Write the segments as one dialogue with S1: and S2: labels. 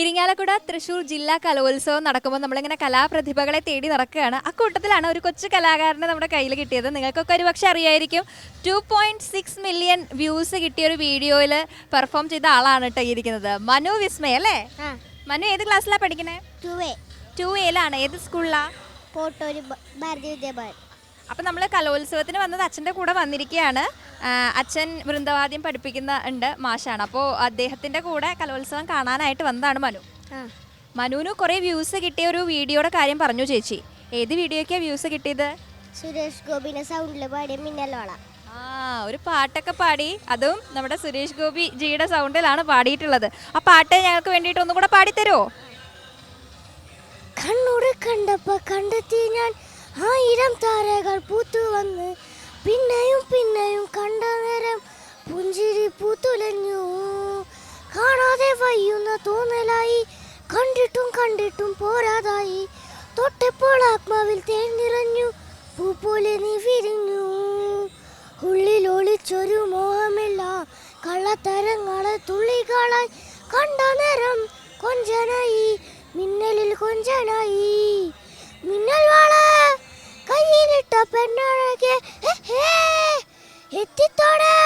S1: ഇരിങ്ങാലക്കുട തൃശൂർ ജില്ലാ കലോത്സവം നടക്കുമ്പോൾ നമ്മളിങ്ങനെ കലാപ്രതിഭകളെ തേടി നടക്കുകയാണ്. ആ കൂട്ടത്തിലാണ് ഒരു കൊച്ചു കലാകാരനെ നമ്മുടെ കയ്യിൽ കിട്ടിയത്. നിങ്ങൾക്കൊക്കെ ഒരു പക്ഷേ അറിയായിരിക്കും. Two point six million views കിട്ടിയ ഒരു വീഡിയോയിൽ പെർഫോം ചെയ്ത ആളാണ് കേട്ടോ ഇരിക്കുന്നത്. മനു വിസ്മയ അല്ലേ? മനു ഏത് ക്ലാസ്സിലാണ് പഠിക്കുന്നത്
S2: ടു എ
S1: ടു എയിലാണ് ഏത് സ്കൂളിലാണ്
S2: ഭാരതീയ വിദ്യാഭവൻ
S1: അപ്പം നമ്മൾ കലോത്സവത്തിന് വന്നത് അച്ഛന്റെ കൂടെ വന്നിരിക്കുകയാണ് അച്ഛൻ വൃന്ദവാദ്യം പഠിപ്പിക്കുന്ന ഉണ്ട് മാഷാണ്. അപ്പോൾ അദ്ദേഹത്തിന്റെ കൂടെ കലോത്സവം കാണാനായിട്ട് വന്നതാണ് മനു. മനുവിന് കുറേ വ്യൂസ് കിട്ടിയ ഒരു വീഡിയോയുടെ കാര്യം പറഞ്ഞു ചേച്ചി. ഏത് വീഡിയോയ്ക്കാണ് വ്യൂസ് കിട്ടിയത്?
S2: സുരേഷ് ഗോപിന്റെ സൗണ്ടിൽ പാടിയ മിന്നലോള.
S1: ആ ഒരു പാട്ടൊക്കെ പാടി. അതും നമ്മുടെ സുരേഷ് ഗോപി ജിയുടെ സൗണ്ടിലാണ് പാടിയിട്ടുള്ളത്. ആ പാട്ട് ഞങ്ങൾക്ക് വേണ്ടിയിട്ട് ഒന്നും കൂടെ പാടിത്തരുമോ
S2: കണ്ണൂർ കണ്ടപ്പോ കണ്ടെത്തി ഞാൻ ആയിരം താരകൾ പൂത്തു വന്ന് പിന്നെയും പിന്നെയും കണ്ട നേരം പുഞ്ചിരി പൂത്തുലഞ്ഞു. കാണാതെ വയ്യുന്ന തോന്നലായി കണ്ടിട്ടും കണ്ടിട്ടും പോരാതായി. തൊട്ടപ്പോൾ ആത്മാവിൽ തേൻ നിറഞ്ഞു പൂ പോലെ നീ വിരിഞ്ഞു. ഉള്ളിൽ ഒളിച്ചൊരു മോഹമില്ല. കള്ളത്തരങ്ങളെ തുള്ളികളായി കണ്ട നേരം കൊഞ്ചനായി മിന്നലിൽ കൊഞ്ചനായി. എത്തിത്തോടെ.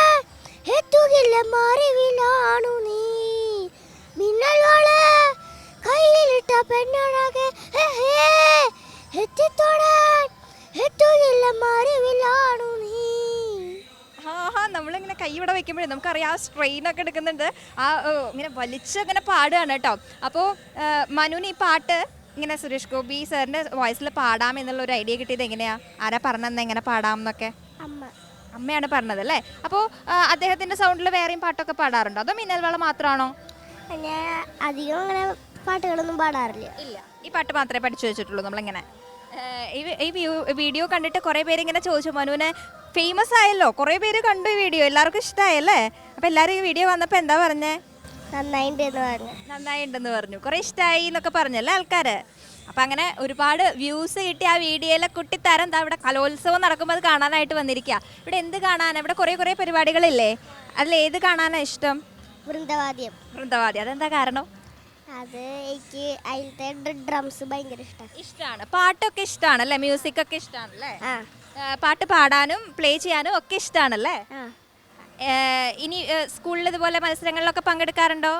S2: എത്തുകില്ല മാറിവിലാണു നീ. മിന്നൽ വാള കയ്യിലിട്ട പെണ്ണഴകെ എത്തിത്തോടെ. എത്തുകില്ല മാറിവിലാണു നീ.
S1: ആഹാ നമ്മളിങ്ങനെ കൈ ഇവിടെ വെക്കുമ്പോഴേ നമുക്കറിയാം ആ സ്ട്രെയിൻ ഒക്കെ എടുക്കുന്നുണ്ട്. ആ ഇങ്ങനെ വലിച്ച് അങ്ങനെ പാടുകയാണ് കേട്ടോ. അപ്പോൾ മനുവിന് ഈ പാട്ട് ഇങ്ങനെ സുരേഷ് ഗോപി സാറിന്റെ വോയിസിൽ പാടാം എന്നുള്ള ഒരു ഐഡിയ കിട്ടിയത് എങ്ങനെയാ? ആരാ പറഞ്ഞെന്നാ എങ്ങനെ പാടാം എന്നൊക്കെ?
S2: അമ്മ.
S1: അമ്മയാണ് പറഞ്ഞത് അല്ലേ? അപ്പോൾ അദ്ദേഹത്തിന്റെ സൗണ്ടിൽ വേറെയും പാട്ടൊക്കെ പാടാറുണ്ടോ? അതോ മിന്നൽവള മാത്രമാണോ
S2: അധികം അങ്ങനെ പാട്ടുകളൊന്നും പാടാറില്ല.
S1: ഇല്ല. ഈ പാട്ട് മാത്രമേ പഠിച്ചു വെച്ചിട്ടുള്ളൂ നമ്മളിങ്ങനെ? ഈ വീഡിയോ കണ്ടിട്ട് കുറേ പേര് ഇങ്ങനെ ചോദിച്ചു മനുവിനെ ഫേമസ് ആയല്ലോ. കുറേ പേര് കണ്ടു ഈ വീഡിയോ. എല്ലാവർക്കും ഇഷ്ടമായല്ലേ അപ്പോൾ എല്ലാവരും ഈ വീഡിയോ വന്നപ്പോൾ എന്താ പറഞ്ഞേ?
S2: നന്നായിട്ടുണ്ട് എന്ന് പറഞ്ഞു.
S1: നന്നായിട്ടുണ്ടെന്ന് പറഞ്ഞു. കുറേ ഇഷ്ടമായി എന്നൊക്കെ പറഞ്ഞല്ലേ ആൾക്കാര്? അപ്പൊ അങ്ങനെ ഒരുപാട് വ്യൂസ് കിട്ടി. ആ വീഡിയോയിലെ കുട്ടിത്താരം എന്താ ഇവിടെ കലോത്സവം നടക്കുമ്പോൾ അത് കാണാനായിട്ട് വന്നിരിക്കുക ഇവിടെ എന്ത് കാണാനാണ് ഇവിടെ കുറെ കുറെ പരിപാടികളില്ലേ? അതിൽ ഏത് കാണാനാ ഇഷ്ടം?
S2: വൃന്ദവാദ്യം.
S1: വൃന്ദവാദി അതെന്താ കാരണം?
S2: അത് എനിക്ക് അതിലത്തെ ഡ്രംസ് ഭയങ്കര ഇഷ്ടമാണ്
S1: ഇഷ്ടമാണ് പാട്ടൊക്കെ ഇഷ്ടമാണല്ലേ മ്യൂസിക് ഒക്കെ ഇഷ്ടമാണല്ലേ
S2: ആ.
S1: പാട്ട് പാടാനും പ്ലേ ചെയ്യാനും ഒക്കെ ഇഷ്ടമാണല്ലേ ഇനി സ്കൂളിൽ ഇതുപോലെ മത്സരങ്ങളിലൊക്കെ പങ്കെടുക്കാറുണ്ടോ?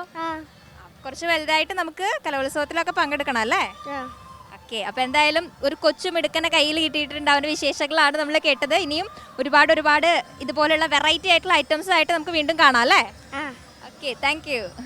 S1: കുറച്ച് വലുതായിട്ട് നമുക്ക് കലോത്സവത്തിലൊക്കെ പങ്കെടുക്കണം അല്ലേ? ഓക്കെ അപ്പോൾ എന്തായാലും ഒരു കൊച്ചു മിടുക്കനെ കയ്യിൽ കിട്ടിയിട്ടുണ്ട്. അവന്റെ വിശേഷങ്ങളാണ് നമ്മൾ കേട്ടത്. ഇനിയും ഒരുപാട് ഒരുപാട് ഇതുപോലുള്ള വെറൈറ്റി ആയിട്ടുള്ള ഐറ്റംസ് ആയിട്ട് നമുക്ക് വീണ്ടും കാണാം അല്ലേ? Okay thank you